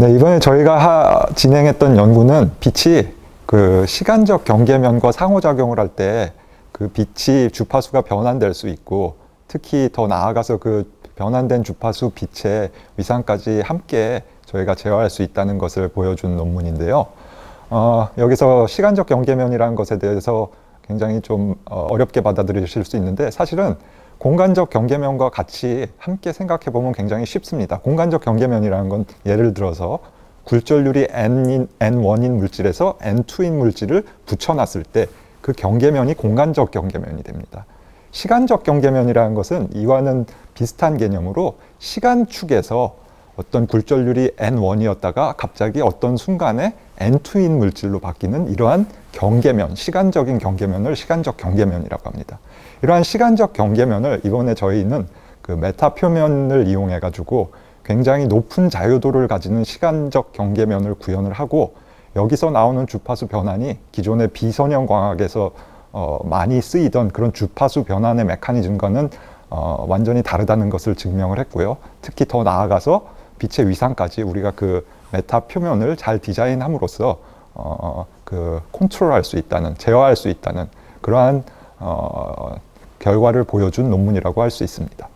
네, 이번에 저희가 하- 진행했던 연구는 빛이 그 시간적 경계면과 상호작용을 할 때 그 빛이 주파수가 변환될 수 있고 특히 더 나아가서 그 변환된 주파수 빛의 위상까지 함께 저희가 제어할 수 있다는 것을 보여준 논문인데요. 어, 여기서 시간적 경계면이라는 것에 대해서 굉장히 좀 어, 어렵게 받아들이실 수 있는데 사실은 공간적 경계면과 같이 함께 생각해 보면 굉장히 쉽습니다. 공간적 경계면이라는 건 예를 들어서 굴절률이 n인 n1인 물질에서 n2인 물질을 붙여놨을 때 그 경계면이 공간적 경계면이 됩니다. 시간적 경계면이라는 것은 이와는 비슷한 개념으로 시간 축에서 어떤 굴절률이 n1이었다가 갑자기 어떤 순간에 n2인 물질로 바뀌는 이러한 경계면, 시간적인 경계면을 시간적 경계면이라고 합니다. 이러한 시간적 경계면을 이번에 저희는 그 메타 표면을 이용해 가지고 굉장히 높은 자유도를 가지는 시간적 경계면을 구현을 하고 여기서 나오는 주파수 변환이 기존의 비선형 광학에서 어, 많이 쓰이던 그런 주파수 변환의 메커니즘과는 어, 완전히 다르다는 것을 증명을 했고요. 특히 더 나아가서 빛의 위상까지 우리가 그 메타 표면을 잘 디자인함으로써 어, 그 컨트롤할 수 있다는 제어할 수 있다는 그러한 어, 결과를 보여준 논문이라고 할 수 있습니다.